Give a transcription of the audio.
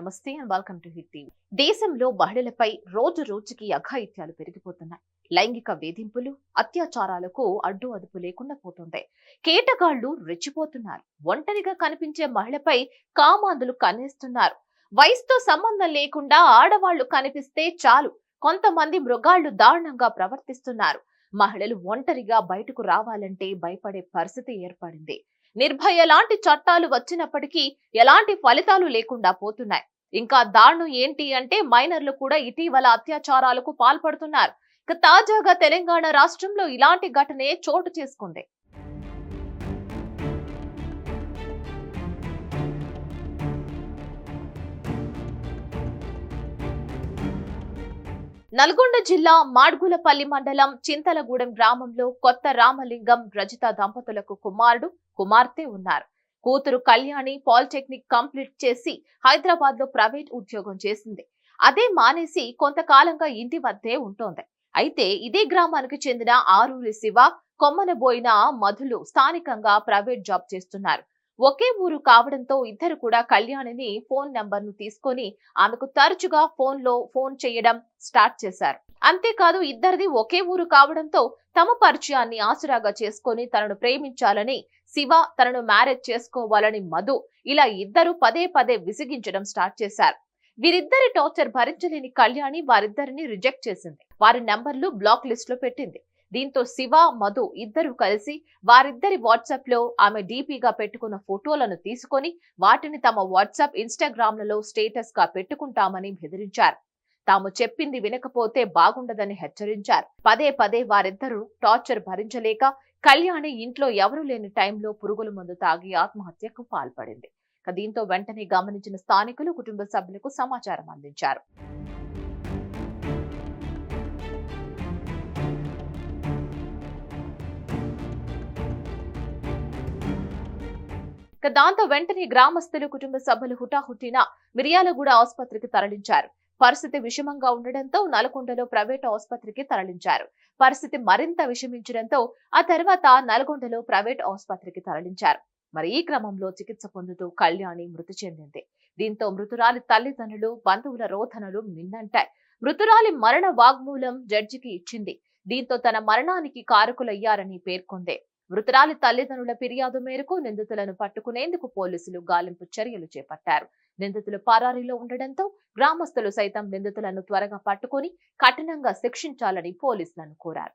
నమస్తే and welcome to Hit TV. దేశంలో మహిళలపై రోజు రోజుకి అఘాయిత్యాలు పెరిగిపోతున్నాయి. లైంగిక వేధింపులు అత్యాచారాలకు అడ్డు అదుపు లేకుండా పోతుంది. కేటగాళ్ళు రెచ్చిపోతున్నారు. ఒంటరిగా కనిపించే మహిళపై కామాందులు కన్నేస్తున్నారు. వయసుతో సంబంధం లేకుండా ఆడవాళ్ళు కనిపిస్తే చాలు. కొంతమంది మృగాళ్ళు దారుణంగా ప్రవర్తిస్తున్నారు. మహిళలు ఒంటరిగా బయటకు రావాలంటే భయపడే పరిస్థితి ఏర్పడింది. నిర్భయ లాంటి చట్టాలు వచ్చినప్పటికీ ఎలాంటి ఫలితాలు లేకుండా పోతున్నాయి. ఇంకా దారుణం ఏంటి అంటే మైనర్లు కూడా ఇటీవల అత్యాచారాలకు పాల్పడుతున్నారు. ఇక తాజాగా తెలంగాణ రాష్ట్రంలో ఇలాంటి ఘటనే చోటు చేసుకుంది. నల్గొండ జిల్లా మాడ్గులపల్లి మండలం చింతలగూడెం గ్రామంలో కొత్త రామలింగం రజిత దంపతులకు కుమారుడు కుమార్తె ఉన్నారు. కూతురు కళ్యాణి పాలిటెక్నిక్ కంప్లీట్ చేసి హైదరాబాద్లో ప్రైవేట్ ఉద్యోగం చేసింది. అదే మానేసి కొంతకాలంగా ఇంటి వద్దే ఉంటోంది. అయితే ఇదే గ్రామానికి చెందిన ఆరూరి శివ కొమ్మనబోయిన మధులు స్థానికంగా ప్రైవేట్ జాబ్ చేస్తున్నారు. ఒకే ఊరు కావడంతో ఇద్దరు కూడా కళ్యాణిని ఫోన్ నెంబర్ను తీసుకొని ఆమెకు తరచుగా ఫోన్లో ఫోన్ చేయడం స్టార్ట్ చేశారు. అంతేకాదు ఇద్దరిది ఒకే ఊరు కావడంతో తమ పరిచయాన్ని ఆసురాగా చేసుకొని తనను ప్రేమించాలని శివ తనను మ్యారేజ్ చేసుకోవాలని మధు ఇలా ఇద్దరు పదే పదే విసిగించడం స్టార్ట్ చేశారు. వీరిద్దరి టార్చర్ భరించలేని కళ్యాణి వారిద్దరిని రిజెక్ట్ చేసింది. వారి నంబర్లు బ్లాక్ లిస్ట్లో పెట్టింది. దీంతో శివ మధు ఇద్దరు కలిసి వారిద్దరి వాట్సాప్లో ఆమె డీపీగా పెట్టుకున్న ఫోటోలను తీసుకొని వాటిని తమ వాట్సాప్ ఇన్స్టాగ్రామ్లలో స్టేటస్గా పెట్టుకుంటామని బెదిరించారు. తాము చెప్పింది వినకపోతే బాగుండదని హెచ్చరించారు. పదే పదే వారిద్దరూ టార్చర్ భరించలేక కళ్యాణి ఇంట్లో ఎవరూ లేని టైంలో పురుగుల మందు తాగి ఆత్మహత్యకు పాల్పడింది. దీంతో వెంటనే గమనించిన స్థానికులు కుటుంబ సభ్యులకు సమాచారం అందించారు. దాంతో వెంటనే గ్రామస్తులు కుటుంబ సభ్యులు హుటాహుటిన మిర్యాలగూడ ఆసుపత్రికి తరలించారు. పరిస్థితి విషమంగా ఉండడంతో నల్గొండలో ప్రైవేట్ ఆసుపత్రికి తరలించారు. పరిస్థితి మరింత విషమించడంతో ఆ తర్వాత నల్గొండలో ప్రైవేట్ ఆసుపత్రికి తరలించారు. మరి ఈ క్రమంలో చికిత్స పొందుతూ కళ్యాణి మృతి చెందింది. దీంతో మృతురాలి తల్లిదండ్రులు బంధువుల రోధనలు మిన్నంటాయి. మృతురాలి మరణ వాగ్మూలం జడ్జికి ఇచ్చింది. దీంతో తన మరణానికి కారకులయ్యారని పేర్కొంది. మృతురాలి తల్లిదండ్రుల ఫిర్యాదు మేరకు నిందితులను పట్టుకునేందుకు పోలీసులు గాలింపు చర్యలు చేపట్టారు. నిందితులు పరారీలో ఉండడంతో గ్రామస్తులు సైతం నిందితులను త్వరగా పట్టుకొని కఠినంగా శిక్షించాలని పోలీసులను కోరారు.